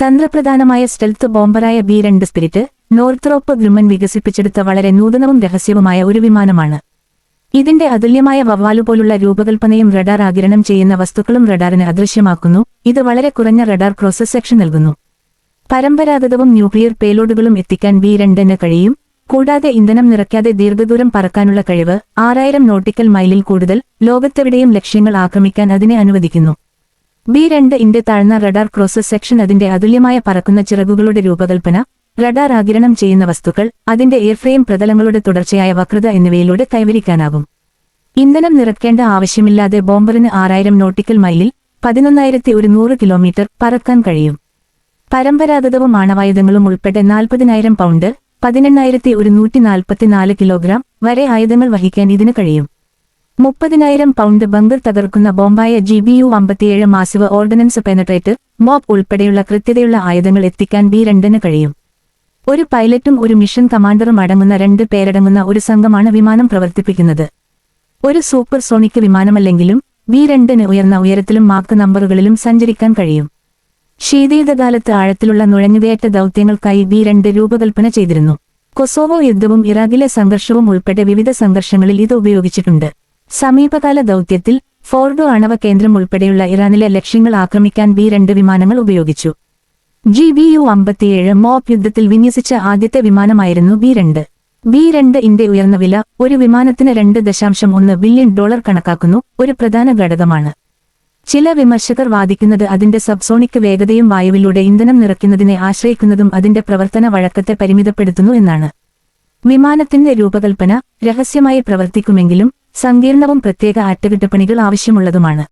തന്ത്രപ്രധാനമായ സ്റ്റെൽത്ത് ബോംബറായ ബി രണ്ട് സ്പിരിറ്റ് നോർത്രോപ്പ് ഗ്രുമൻ വികസിപ്പിച്ചെടുത്ത വളരെ നൂതനവും രഹസ്യവുമായ ഒരു വിമാനമാണ്. ഇതിന്റെ അതുല്യമായ വവ്വാലു പോലുള്ള രൂപകൽപ്പനയും റഡാർ ആകിരണം ചെയ്യുന്ന വസ്തുക്കളും റഡാറിന് അദൃശ്യമാക്കുന്നു. ഇത് വളരെ കുറഞ്ഞ റഡാർ ക്രോസ് സെക്ഷൻ നൽകുന്നു. പരമ്പരാഗതവും ന്യൂക്ലിയർ പേലോഡുകളും എത്തിക്കാൻ ബി രണ്ടിന് കഴിയും. കൂടാതെ ഇന്ധനം നിറയ്ക്കാതെ ദീർഘദൂരം പറക്കാനുള്ള കഴിവ് ആറായിരം നോട്ടിക്കൽ മൈലിൽ കൂടുതൽ ലോകത്തെവിടെയും ലക്ഷ്യങ്ങൾ ആക്രമിക്കാൻ അതിനെ അനുവദിക്കുന്നു. ബി രണ്ട് ഇന്റെ താഴ്ന്ന റഡാർ ക്രോസസ് സെക്ഷൻ അതിന്റെ അതുല്യമായ പറക്കുന്ന ചിറകുകളുടെ രൂപകൽപ്പന റഡാർ ആകിരണം ചെയ്യുന്ന വസ്തുക്കൾ അതിന്റെ എയർഫ്രെയിം പ്രതലങ്ങളുടെ തുടർച്ചയായ വക്രത എന്നിവയിലൂടെ കൈവരിക്കാനാകും. ഇന്ധനം നിറക്കേണ്ട ആവശ്യമില്ലാതെ ബോംബറിന് ആറായിരം നോട്ടിക്കൽ മൈലിൽ പതിനൊന്നായിരത്തി ഒരുന്നൂറ് കിലോമീറ്റർ പറക്കാൻ കഴിയും. പരമ്പരാഗതവും ആണവായുധങ്ങളും ഉൾപ്പെടെ നാൽപ്പതിനായിരം പൗണ്ട് പതിനെണ്ണായിരത്തി ഒരുന്നൂറ്റി നാൽപ്പത്തിനാല് കിലോഗ്രാം വരെ ആയുധങ്ങൾ വഹിക്കാൻ ഇതിന് കഴിയും. മുപ്പതിനായിരം പൗണ്ട് ബംഗർ തകർക്കുന്ന ബോംബായ ജി ബി യു അമ്പത്തിയേഴ് മാസിവ് ഓർഡിനൻസ് പെനട്രേറ്റർ മോബ് ഉൾപ്പെടെയുള്ള കൃത്യതയുള്ള ആയുധങ്ങൾ എത്തിക്കാൻ ബി രണ്ടിന് കഴിയും. ഒരു പൈലറ്റും ഒരു മിഷൻ കമാൻഡറും അടങ്ങുന്ന രണ്ട് പേരടങ്ങുന്ന ഒരു സംഘമാണ് വിമാനം പ്രവർത്തിപ്പിക്കുന്നത്. ഒരു സൂപ്പർ സോണിക് വിമാനമല്ലെങ്കിലും ബി രണ്ടിന് ഉയർന്ന ഉയരത്തിലും മാർക്ക് നമ്പറുകളിലും സഞ്ചരിക്കാൻ കഴിയും. ശീതീതകാലത്ത് ആഴത്തിലുള്ള നുഴഞ്ഞുകയറ്റ ദൗത്യങ്ങൾക്കായി ബി രണ്ട് രൂപകൽപ്പന ചെയ്തിരുന്നു. കൊസോവോ യുദ്ധവും ഇറാഖിലെ സംഘർഷവും ഉൾപ്പെടെ വിവിധ സംഘർഷങ്ങളിൽ ഇത് ഉപയോഗിച്ചിട്ടുണ്ട്. സമീപകാല ദൗത്യത്തിൽ ഫോർഡോ ആണവ കേന്ദ്രം ഉൾപ്പെടെയുള്ള ഇറാനിലെ ലക്ഷ്യങ്ങൾ ആക്രമിക്കാൻ ബി രണ്ട് വിമാനങ്ങൾ ഉപയോഗിച്ചു. ജി ബി യു അമ്പത്തിയേഴ് മോപ് യുദ്ധത്തിൽ വിന്യസിച്ച ആദ്യത്തെ വിമാനമായിരുന്നു ബി രണ്ട്. ബി രണ്ട് ഇന്റെ ഉയർന്ന വില ഒരു വിമാനത്തിന് രണ്ട് ദശാംശം ഒന്ന് ബില്യൺ ഡോളർ കണക്കാക്കുന്നു ഒരു പ്രധാന ഘടകമാണ്. ചില വിമർശകർ വാദിക്കുന്നത് അതിന്റെ സബ്സോണിക് വേഗതയും വായുവിലൂടെ ഇന്ധനം നിറയ്ക്കുന്നതിനെ ആശ്രയിക്കുന്നതും അതിന്റെ പ്രവർത്തന വഴക്കത്തെ പരിമിതപ്പെടുത്തുന്നു എന്നാണ്. വിമാനത്തിന്റെ രൂപകൽപ്പന രഹസ്യമായി പ്രവർത്തിക്കുമെങ്കിലും സങ്കീർണവും പ്രത്യേക അറ്റകുറ്റപ്പണികൾ ആവശ്യമുള്ളതുമാണ്.